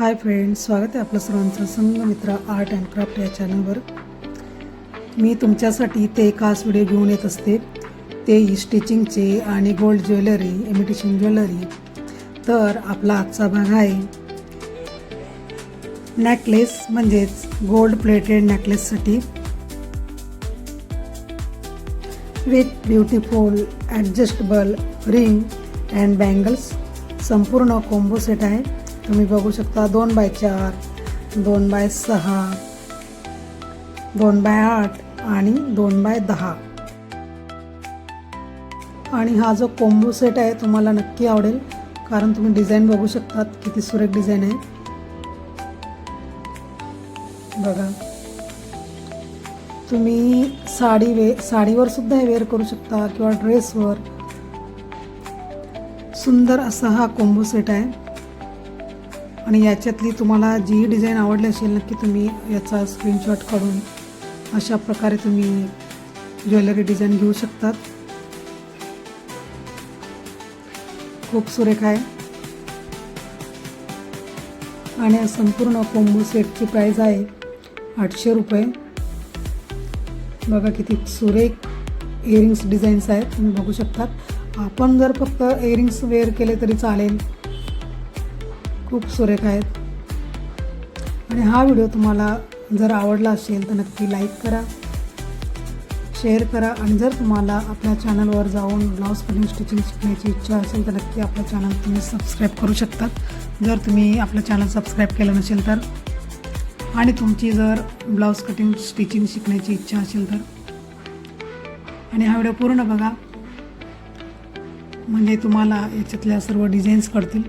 Hi friends स्वागत आहे आपलं सर्वांचं. संगमित्र आर्ट अँड क्राफ्ट या चॅनलवर. मी तुमच्यासाठी ते खास व्हिडिओ घेऊन येत असते. ते स्टिचिंगचे आणि गोल्ड ज्वेलरी इमिटेशन ज्वेलरी. तर आपला आजचा भाग आहे. नेकलेस म्हणजेच gold plated नेकलेससाठी with beautiful adjustable ring and bangles संपूर्ण कोंबो सेट आहे. तुम्ही बघू शकता दोन बाय चार दोन बाय सहा दोन बाय आठ आणि दोन बाय दहा. आणि हा जो कोंबो सेट आहे तुम्हाला नक्की आवडेल कारण तुम्ही डिझाईन बघू शकतात किती सुरेख डिझाईन आहे. बघा. तुम्ही साडी वे साडीवर सुद्धा हे वेअर करू शकता किंवा ड्रेसवर सुंदर असा हा कोंबो सेट आहे. आणि याच्यातली तुम्हाला जी डिझाईन आवडली असेल नक्की तुम्ही याचा स्क्रीनशॉट काढून अशा प्रकारे तुम्ही ज्वेलरी डिझाईन घेऊ शकतात. खूप सुरेख आहे. आणि संपूर्ण कोंबो सेटची प्राईज आहे आठशे रुपये. बघा किती सुरेख इयरिंग्स डिझाईन्स आहेत तुम्ही बघू शकतात. आपण जर फक्त इयरिंग्स वेअर केले तरी चालेल. खूप सुरेख आहेत. आणि हा व्हिडिओ तुम्हाला जर आवडला असेल तर नक्की लाईक करा शेअर करा. आणि जर तुम्हाला आपल्या चॅनलवर जाऊन ब्लाऊज कटिंग स्टिचिंग शिकण्याची इच्छा असेल तर नक्की आपलं चॅनल तुम्ही सबस्क्राईब करू शकतात. जर तुम्ही आपलं चॅनल सबस्क्राईब केलं नसेल तर. आणि तुमची जर ब्लाऊज कटिंग स्टिचिंग शिकण्याची इच्छा असेल तर. आणि हा व्हिडिओ पूर्ण बघा. म्हणजे तुम्हाला याच्यातल्या सर्व डिझाईन्स कळतील.